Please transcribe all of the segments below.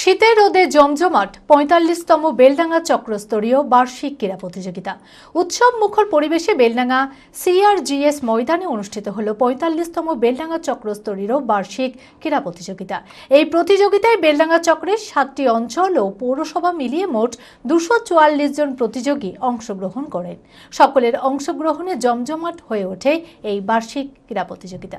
শীতের রোদে জমজমাট পঁয়তাল্লিশতম বেলডাঙ্গা চক্রস্তরীয় বার্ষিক ক্রীড়া প্রতিযোগিতা। উৎসব মুখর পরিবেশে বেলডাঙ্গা সিআরজিএস ময়দানে অনুষ্ঠিত হল পঁয়তাল্লিশতম বেলডাঙ্গা চক্রস্তরীয় বার্ষিক ক্রীড়া প্রতিযোগিতা। এই প্রতিযোগিতায় বেলডাঙ্গা চক্রের সাতটি অঞ্চল ও পৌরসভা মিলিয়ে মোট দুশো চুয়াল্লিশ জন প্রতিযোগী অংশগ্রহণ করেন। সকলের অংশগ্রহণে জমজমাট হয়ে ওঠে এই বার্ষিক ক্রীড়া প্রতিযোগিতা।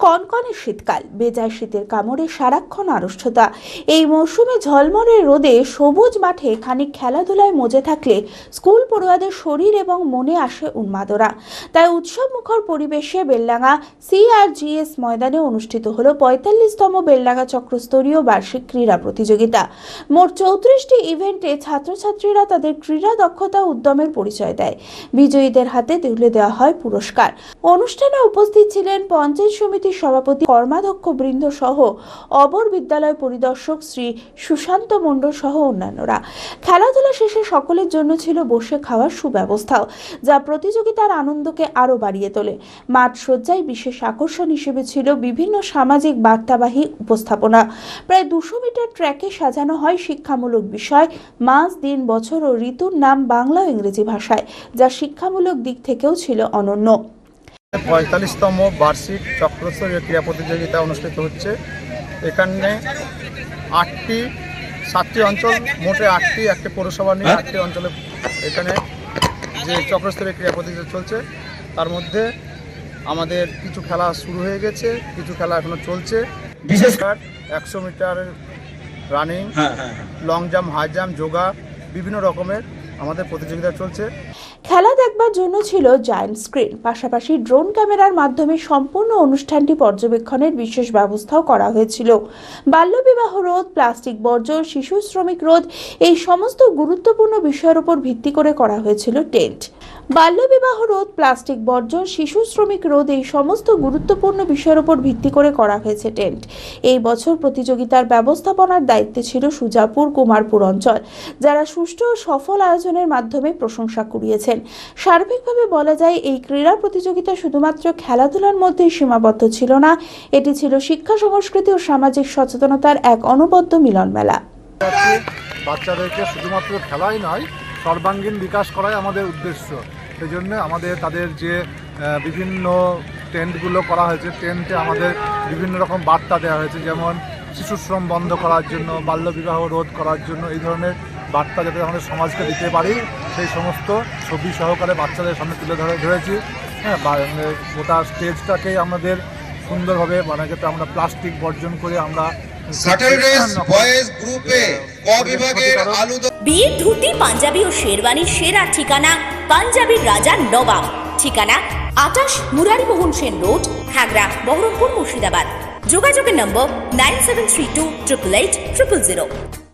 কনকনে শীতকাল, বেজায় শীতের কামড়ে সারাক্ষণ আড়ষ্টতা এই মৌসুমে ঝলমলে রোদে সবুজ মাঠে খানিক খেলাধুলায় মজে থাকলে স্কুল পড়ুয়াদের শরীর এবং মনে আসে উন্মাদনা। তাই উৎসব মুখর পরিবেশে বেলডাঙ্গা সিআরজিএস ময়দানে অনুষ্ঠিত হলো পঁয়তাল্লিশতম বেলডাঙ্গা চক্রস্তরীয় বার্ষিক ক্রীড়া প্রতিযোগিতা। মোট চৌত্রিশটি ইভেন্টে ছাত্রছাত্রীরা তাদের ক্রীড়া দক্ষতা, উদ্যমের পরিচয় দেয়। বিজয়ীদের হাতে তুলে দেওয়া হয় পুরস্কার। অনুষ্ঠানে উপস্থিত ছিলেন পঞ্চায়েত সমিতির সভাপতি কর্মাধ্যক্ষ বৃন্দ সহ অবর বিদ্যালয় পরিদর্শক শ্রী সুশান্ত মণ্ডল সহ অন্যান্যরা। খেলাধুলা শেষে সকলের জন্য ছিল বসে খাওয়ার সুব্যবস্থাও, যা প্রতিযোগিতার আনন্দকে আরও বাড়িয়ে তোলে। মাঠ সজ্জায় বিশেষ আকর্ষণ হিসেবে ছিল বিভিন্ন সামাজিক বার্তাবাহী উপস্থাপনা। প্রায় দুশো মিটার ট্র্যাকে সাজানো হয় শিক্ষামূলক বিষয়, মাস, দিন, বছর ও ঋতুর নাম বাংলা ও ইংরেজি ভাষায়, যা শিক্ষামূলক দিক থেকেও ছিল অনন্য। পঁয়তাল্লিশতম বার্ষিক চক্রস্তরীয় ক্রীড়া প্রতিযোগিতা অনুষ্ঠিত হচ্ছে। এখানে আটটি সাতটি অঞ্চল মোটে আটটি একটি পৌরসভা নিয়ে আটটি অঞ্চলে এখানে যে চক্রস্তরীয় ক্রীড়া প্রতিযোগিতা চলছে তার মধ্যে আমাদের কিছু খেলা শুরু হয়ে গেছে কিছু খেলা এখনও চলছে। বিশেষ করে একশো meter running long jump high jump yoga বিভিন্ন রকমের আমাদের প্রতিযোগিতা চলছে। খেলা দেখবার জন্য ছিল জায়ান্ট স্ক্রিন পাশাপাশি ড্রোন ক্যামেরার মাধ্যমে সম্পূর্ণ অনুষ্ঠানটি পর্যবেক্ষণের বিশেষ ব্যবস্থাও করা হয়েছিল। বাল্যবিবাহ রোধ প্লাস্টিক বর্জন শিশু শ্রমিক রোধ, এই সমস্ত গুরুত্বপূর্ণ বিষয়ের উপর ভিত্তি করে করা হয়েছিল টেন্ট বাল্যবিবাহ রোধ প্লাস্টিক বর্জন শিশু শ্রমিক রোধ, এই সমস্ত গুরুত্বপূর্ণ বিষয়ের উপর ভিত্তি করে করা হয়েছে টেন্ট এই বছর প্রতিযোগিতার ব্যবস্থাপনার দায়িত্বে ছিল সুজাপুর কুমারপুর অঞ্চল, যারা সুষ্ঠু ও সফল আয়োজনের মাধ্যমে প্রশংসা কুড়িয়েছেন। সার্বিকভাবে বলা যায়, এই ক্রীড়া প্রতিযোগিতা শুধুমাত্র খেলাধুলার মধ্যেই সীমাবদ্ধ ছিল না, এটি ছিল শিক্ষা, সংস্কৃতি ও সামাজিক সচেতনতার এক অনবদ্য মিলন মেলা বাচ্চাদেরকে শুধুমাত্র খেলাই নয়, সর্বাঙ্গীন বিকাশ করাই আমাদের উদ্দেশ্য। সেই জন্য আমাদের তাদের যে বিভিন্ন টেন্টগুলো করা হয়েছে, টেন্টে আমাদের বিভিন্ন রকম বার্তা দেওয়া হয়েছে, যেমন শিশুশ্রম বন্ধ করার জন্য, বাল্যবিবাহ রোধ করার জন্য, এই ধরনের বার্তা যাতে আমাদের সমাজকে দিতে পারি সেই সমস্ত ছবি সহকারে বাচ্চাদের সামনে তুলে ধরে ধরেছি। হ্যাঁ গোটা স্টেজটাকেই আমাদের সুন্দরভাবে মানে যাতে আমরা প্লাস্টিক বর্জন করে আমরা ক বিভাগের আলুদম বিয়ের ধুতি পাঞ্জাবি ও শেরওয়ানির সেরা ঠিকানা পাঞ্জাবির রাজা নবাব। ঠিকানা আটাশ মুরারিমোহন সেন রোড খাগড়া বহরমপুর মুর্শিদাবাদ। যোগাযোগের number nine seven three two triple eight triple zero.